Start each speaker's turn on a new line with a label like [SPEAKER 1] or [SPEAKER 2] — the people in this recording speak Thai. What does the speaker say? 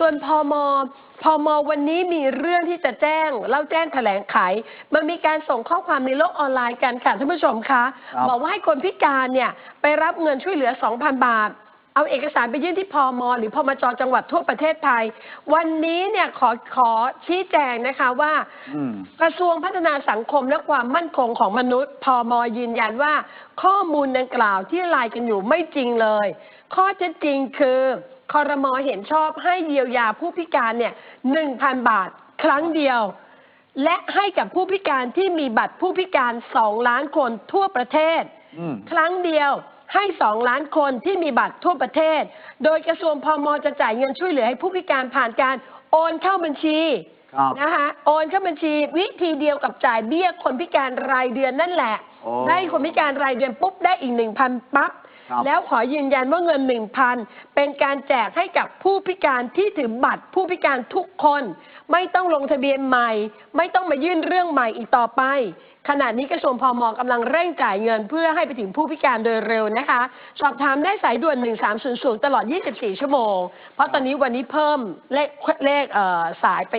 [SPEAKER 1] ส่วนพอมพอมวันนี้มีเรื่องที่จะแจ้งเล่าแจ้งแถลงไข มันมีการส่งข้อความในโลกออนไลน์กันค่ะท่านผู้ชมคะ
[SPEAKER 2] ครับ
[SPEAKER 1] บอกว่าให้คนพิการเนี่ยไปรับเงินช่วยเหลือ 2,000 บาท เอาเอกสารไปยื่นที่พอมหรือพมจจังหวัดทั่วประเทศไทย วันนี้เนี่ยขอขอชี้แจงนะคะว่า
[SPEAKER 2] อืม
[SPEAKER 1] กระทรวงพัฒนาสังคมและความมั่นคงของมนุษย์พมยืนยันว่า ข้อมูลดังกล่าวที่ไลน์กันอยู่ไม่จริงเลย ข้อเท็จจริงคือ คอรมอเห็นชอบให้เยียวยาผู้พิการเนี่ยหนึ่งพันบาทครั้งเดียว และให้กับผู้พิการที่มีบัตรผู้พิการสองล้านคนทั่วประเทศ
[SPEAKER 2] อืม
[SPEAKER 1] ครั้งเดียวให้สองล้านคนที่มีบัตรทั่วประเทศ โดยกระทรวงพมจะจ่ายเงินช่วยเหลือให้ผู้พิการผ่านการโอนเข้าบัญชี
[SPEAKER 2] ครับ
[SPEAKER 1] นะคะโอนเข้าบัญชีวิธีเดียวกับจ่ายเบี้ยคนพิการรายเดือนนั่นแหละ
[SPEAKER 2] โอ้
[SPEAKER 1] ได้คนพิการรายเดือนปุ๊บได้อีกหนึ่งพันปั๊บ
[SPEAKER 2] ครับ
[SPEAKER 1] แล้วขอยืนยันว่าเงินหนึ่งพันเป็นการแจกให้กับผู้พิการที่ถือบัตรผู้พิการทุกคน ไม่ต้องลงทะเบียนใหม่ ไม่ต้องมายื่นเรื่องใหม่อีกต่อไป ขณะนี้กระทรวงพมกำลังเร่งจ่ายเงินเพื่อให้ไปถึงผู้พิการโดยเร็วนะคะ สอบถามได้สายด่วน 1300 ตลอด 24 ชั่วโมง เพราะตอนนี้วันนี้เพิ่มเลขเลขเอ่อสายไปอีก